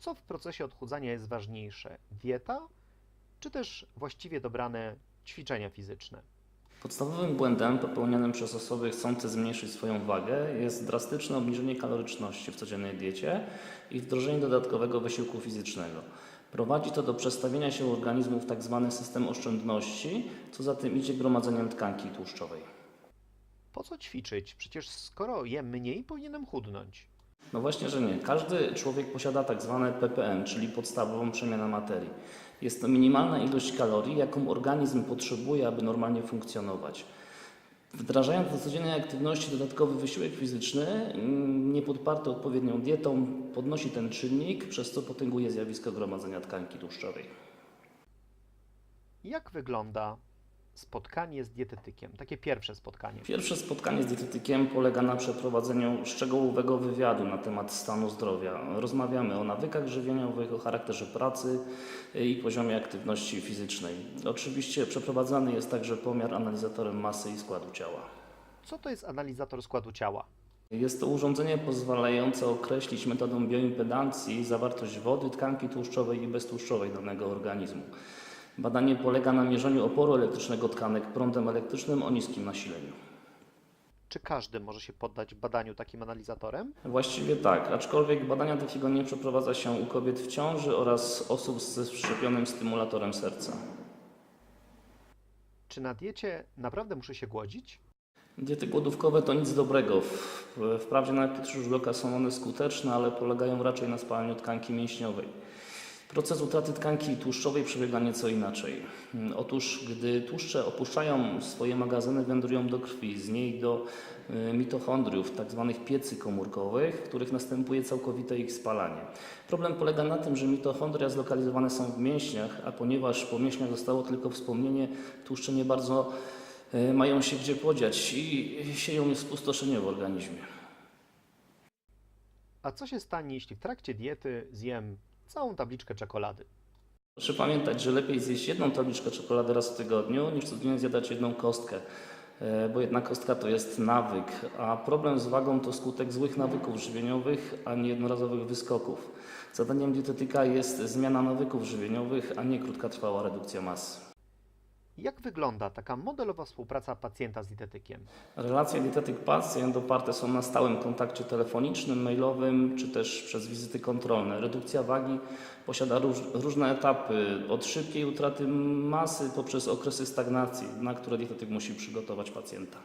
Co w procesie odchudzania jest ważniejsze? Dieta, czy też właściwie dobrane ćwiczenia fizyczne? Podstawowym błędem popełnianym przez osoby chcące zmniejszyć swoją wagę jest drastyczne obniżenie kaloryczności w codziennej diecie i wdrożenie dodatkowego wysiłku fizycznego. Prowadzi to do przestawienia się organizmu w tzw. system oszczędności, co za tym idzie gromadzeniem tkanki tłuszczowej. Po co ćwiczyć? Przecież skoro jem mniej, powinienem chudnąć. No właśnie, że nie. Każdy człowiek posiada tak zwane ppm, czyli podstawową przemianę materii. Jest to minimalna ilość kalorii, jaką organizm potrzebuje, aby normalnie funkcjonować. Wdrażając do codziennej aktywności dodatkowy wysiłek fizyczny, mm, nie podparty odpowiednią dietą, podnosi ten czynnik, przez co potęguje zjawisko gromadzenia tkanki tłuszczowej. Jak wygląda spotkanie z dietetykiem? Takie pierwsze spotkanie. Pierwsze spotkanie z dietetykiem polega na przeprowadzeniu szczegółowego wywiadu na temat stanu zdrowia. Rozmawiamy o nawykach żywieniowych, o charakterze pracy i poziomie aktywności fizycznej. Oczywiście przeprowadzany jest także pomiar analizatorem masy i składu ciała. Co to jest analizator składu ciała? Jest to urządzenie pozwalające określić metodą bioimpedancji zawartość wody, tkanki tłuszczowej i beztłuszczowej danego organizmu. Badanie polega na mierzeniu oporu elektrycznego tkanek prądem elektrycznym o niskim nasileniu. Czy każdy może się poddać badaniu takim analizatorem? Właściwie tak, aczkolwiek badania takiego nie przeprowadza się u kobiet w ciąży oraz osób ze wszczepionym stymulatorem serca. Czy na diecie naprawdę muszę się głodzić? Diety głodówkowe to nic dobrego. Wprawdzie na pierwszy rzut oka są one skuteczne, ale polegają raczej na spalaniu tkanki mięśniowej. Proces utraty tkanki tłuszczowej przebiega nieco inaczej. Mm, Otóż, gdy tłuszcze opuszczają swoje magazyny, wędrują do krwi, z niej do y, mitochondriów, tzw. piecy komórkowych, w których następuje całkowite ich spalanie. Problem polega na tym, że mitochondria zlokalizowane są w mięśniach, a ponieważ po mięśniach zostało tylko wspomnienie, tłuszcze nie bardzo y, mają się gdzie podziać i sieją spustoszenie w organizmie. A co się stanie, jeśli w trakcie diety zjem całą tabliczkę czekolady? Proszę pamiętać, że lepiej zjeść jedną tabliczkę czekolady raz w tygodniu, niż codziennie zjadać jedną kostkę, e, bo jedna kostka to jest nawyk, a problem z wagą to skutek złych nawyków żywieniowych, a nie jednorazowych wyskoków. Zadaniem dietetyka jest zmiana nawyków żywieniowych, a nie krótkotrwała redukcja masy. Jak wygląda taka modelowa współpraca pacjenta z dietetykiem? Relacje dietetyk-pacjent oparte są na stałym kontakcie telefonicznym, mailowym czy też przez wizyty kontrolne. Redukcja wagi posiada róż, różne etapy, od szybkiej utraty masy poprzez okresy stagnacji, na które dietetyk musi przygotować pacjenta.